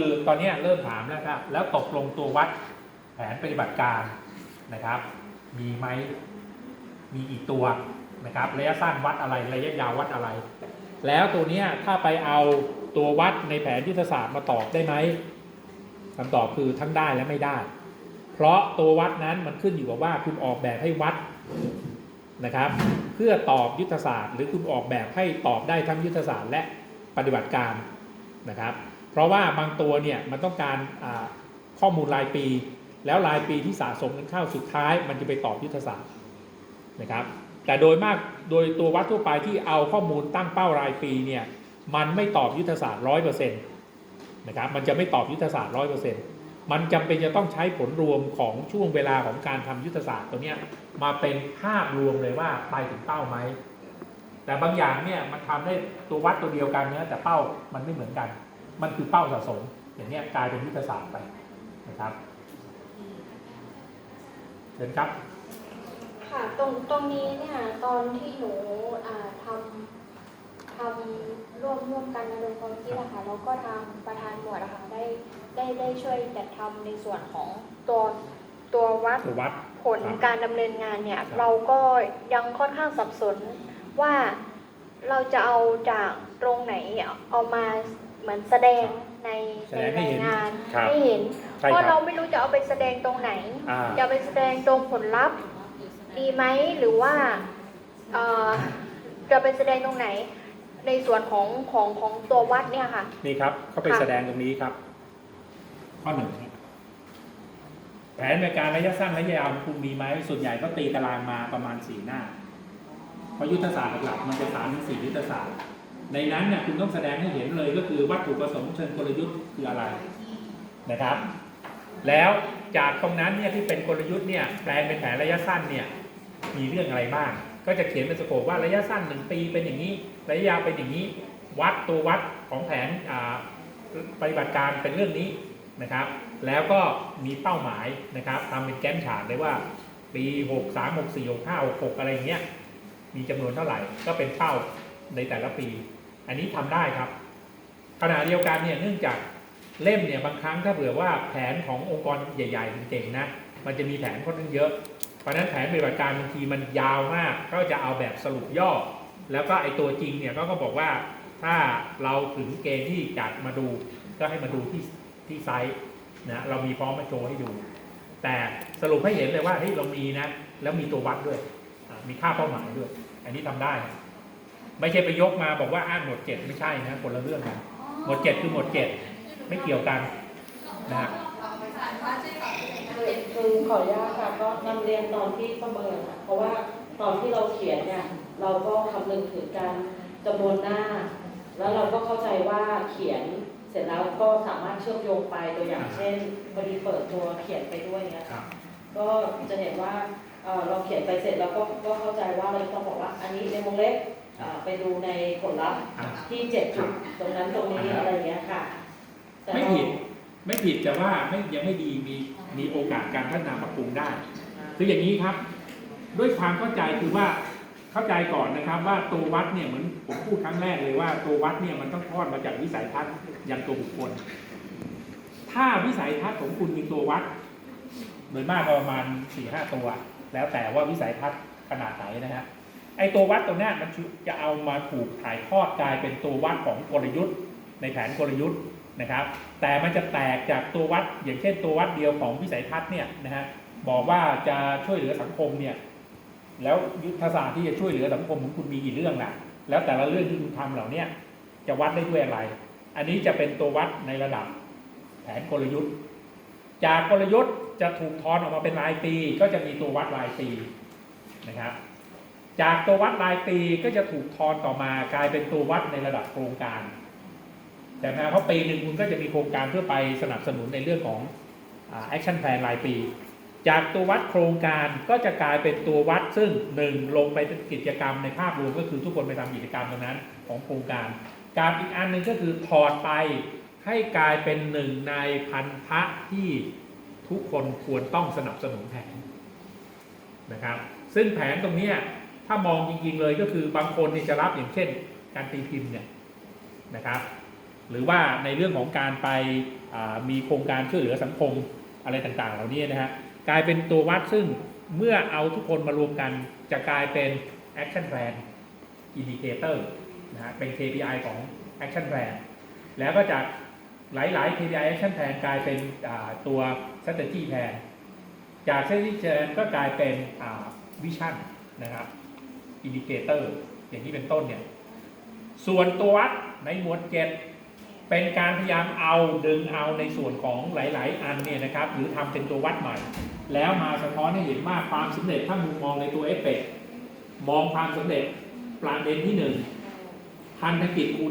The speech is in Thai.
คือตอนนี้เริ่มถามแล้วครับแล้วตกลงตัววัดแผนปฏิบัติการนะครับ มีไหมมีอีกตัวนะครับระยะสั้นวัดอะไรระยะยาววัดอะไร แล้วตัวนี้ถ้าไปเอาตัววัดในแผนยุทธศาสตร์มาตอบได้ไหมคำตอบคือทั้งได้และไม่ได้ เพราะตัววัดนั้นมันขึ้นอยู่กับว่าคุณออกแบบให้วัดนะครับ เพื่อตอบยุทธศาสตร์ หรือคุณออกแบบให้ตอบได้ทั้งยุทธศาสตร์และปฏิบัติการนะครับ เพราะว่าบางตัวเนี่ยมันต้องการข้อมูลรายปี แล้วรายปีที่สะสมกันเข้าสุดท้าย มันจะไปตอบยุทธศาสตร์นะครับแต่โดยมากโดยตัววัดทั่วไปที่เอาข้อมูลตั้งเป้ารายปีเนี่ยมันไม่ตอบยุทธศาสตร์ร้อยเปอร์เซ็นต์นะครับมันจะไม่ตอบยุทธศาสตร์ร้อยเปอร์เซ็นต์มันจำเป็นจะต้องใช้ผลรวมของช่วงเวลาของการทำยุทธศาสตร์ตัวเนี้ยมาเป็นภาพรวมเลยว่าไปถึงเป้าไหมแต่บางอย่างเนี่ยมันทำได้ตัววัดตัวเดียวกันนะแต่เป้ามันไม่เหมือนกัน มันคือเป้าสะสม อย่างเนี้ยกลายเป็นยุทธศาสตร์ไปนะครับเชิญครับ ค่ะตรงตรงนี้เนี่ยตอนที่หนูอ่าทำทำร่วมร่วมกันนะโดยความคิดอะค่ะแล้วก็ทางประธานหมวดอะค่ะได้ได้ได้ช่วยจัดทำในส่วนของตัวตัววัดตัววัดผลครับการดำเนินงานเนี่ยครับเราก็ยังค่อนข้างสับสนว่าเราจะเอาจากตรงไหนเอามา เหมือนแสดงในแสในดงให้รายเห็นงานครับให้เห็นใช่เพราะครัเราบไม่รู้จะเอาไปแสดงตรงไหน อ่า จะเอาไปแสดงตรงผลลัพธ์ ดีไหมหรือว่าเอ่อจะไปแสดงตรงไหน ในส่วนของของของตัววัดเนี่ยค่ะ นี่ครับเข้าไปค่ะ แสดงตรงนี้ครับ ข้อหนึ่งครับแผนในการระยะสั้นระยะยาวคุณมีไหมส่วนใหญ่ก็ตีตารางมาประมาณสี่หน้า เพราะยุทธศาสตร์หลักๆมันจะสามถึงสี่ยุทธศาสตร์ ในนั้นเนี่ยคุณต้องแสดงให้เห็นเลยก็คือวัตถุประสงค์เชิงกลยุทธ์คืออะไรนะครับ แล้วจากตรงนั้นเนี่ยที่เป็นกลยุทธ์เนี่ยแปลงเป็นแผนระยะสั้นเนี่ยมีเรื่องอะไรบ้าง ก็จะเขียนเป็นสโคปว่าระยะสั้นหนึ่งปีเป็นอย่างนี้ ระยะยาวเป็นอย่างนี้ วัดตัววัดของแผนปฏิบัติการเป็นเรื่องนี้นะครับ แล้วก็มีเป้าหมายนะครับทำเป็นแกนฉากเลยว่าปี6 3 6 4 6 5 6 6อะไรอย่างเงี้ยมีจำนวนเท่าไหร่ก็เป็นเป้าในแต่ละปี อันนี้ทำได้ครับ ขณะเดียวกันเนี่ยเนื่องจากเล่มเนี่ยบางครั้งถ้าเผื่อว่าแผนขององค์กรใหญ่ๆเก่งๆนะมันจะมีแผนค่อนข้างเยอะ เพราะนั้นแผนปฏิบัติการบางทีมันยาวมาก ก็จะเอาแบบสรุปย่อ แล้วก็ไอตัวจริงเนี่ยก็ก็บอกว่าถ้าเราถึงเกณฑ์ที่จัดมาดู ก็ให้มาดูที่ที่ไซต์นะเรามีพร้อมมาโชว์ให้ดู แต่สรุปให้เห็นเลยว่าเฮ้ยเรามีนะ แล้วมีตัววัดด้วย มีค่าเป้าหมายด้วย อันนี้ทำได้ ไม่ใช่ไปยกมาบอกว่าอ้างหมวดเจ็ดไม่ใช่นะคนละเรื่องกันหมวดเจ็ดคือหมวดเจ็ดไม่เกี่ยวกันนะฮะคือคือขออนุญาตค่ะก็นำเรียนตอนที่ประเมินอะเพราะว่าตอนที่เราเขียนเนี่ยเราก็คำนึงถึงการจำนวนหน้า แล้วเราก็เข้าใจว่าเขียนเสร็จแล้วก็สามารถเชื่อมโยงไปตัวอย่างเช่นพอดีเปิดตัวเขียนไปด้วยเนี่ยครับก็จะเห็นว่า เอ่อเราเขียนไปเสร็จแล้วก็ก็เข้าใจว่าเราต้องบอกว่า อันนี้ในวงเล็บอ่าไปดูในผลลัพธ์อะที่เจ็ดจุดตรงนั้นตรงนี้อะไรอย่างเงี้ยค่ะแต่ไม่เราผิดไม่ผิดแต่ว่าไม่ยังไม่ดีมีมีโอกาสการพัฒนาปรับปรุงได้คืออย่างนี้ครับ ด้วยความเข้าใจคือว่าเข้าใจก่อนนะครับ ว่าตัววัดเนี่ยเหมือนผมพูดครั้งแรกเลยว่าตัววัดเนี่ยมันต้องทอดมาจากวิสัยทัศน์ยังตัวบุคคล ถ้าวิสัยทัศน์ของคุณมีตัววัดโดยมากก็ประมาณสี่ห้าตัว แล้วแต่ว่าวิสัยทัศน์ขนาดไหนนะฮะไอตัววัดตรงเนี้มันจะเอามาถูกถ่ายทอดกลายเป็นตัววัดของกลยุทธ์ ในแผนกลยุทธ์นะครับ แต่มันจะแตกจากตัววัด อย่างเช่นตัววัดเดียวของวิสัยทัศน์เนี่ยนะฮะบอกว่าจะช่วยเหลือสังคมเนี่ยแล้วยุทธศาสตร์ที่จะช่วยเหลือสังคมของคุณมีกี่เรื่องล่ะ แล้วแต่ละเรื่องที่คุณทำเหล่านี้จะวัดได้ด้วยอะไร อันนี้จะเป็นตัววัดในระดับแผนกลยุทธ์ จากกลยุทธ์จะถูกทอนออกมาเป็นรายปี ก็จะมีตัววัดรายปีนะครับ จากตัววัดรายปีก็จะถูกทอนต่อมากลายเป็นตัววัดในระดับโครงการ แต่นะเพราะปีหนึ่งคุณก็จะมีโครงการเพื่อไปสนับสนุนในเรื่องของแอคชั่นแพลนรายปี จากตัววัดโครงการก็จะกลายเป็นตัววัดซึ่งหนึ่งลงไปกิจกรรมในภาพรวมก็คือทุกคนไปทำกิจกรรมตรงนั้นของโครงการ การอีกอันหนึ่งก็คือถอดไป ให้กลายเป็นหนึ่งในพันธะที่ทุกคนควรต้องสนับสนุนแผนนะครับ ซึ่งแผนตรงนี้ถ้ามองจริงๆเลยก็คือบางคนนี่จะรับอย่างเช่น การตีพิมพ์เนี่ยนะครับ หรือว่าในเรื่องของการไปมีโครงการช่วยเหลือสังคมอะไรต่างๆ เหล่านี้นะฮะกลายเป็นตัววัดซึ่งเมื่อเอาทุกคนมารวมกันจะกลายเป็น action plan indicator นะฮะเป็น KPI ของ action plan แล้วก็จาก หลาย ๆ KPI action plan กลายเป็นตัว strategy plan จาก strategy plan ก็กลายเป็น vision นะครับ indicator อย่างนี้เป็นต้นเนี่ย ส่วนตัววัดในหมวดเจ็ดเป็นการพยายามเอาดึงเอาในส่วนของหลาย ๆ อันเนี่ยนะครับ หรือทำเป็นตัววัดใหม่ แล้วมาสะท้อนให้เห็นว่าความสำเร็จถ้ามุมมองในตัวเอฟเฟกมองความสำเร็จประเด็นที่หนึ่งพันธกิจคูณ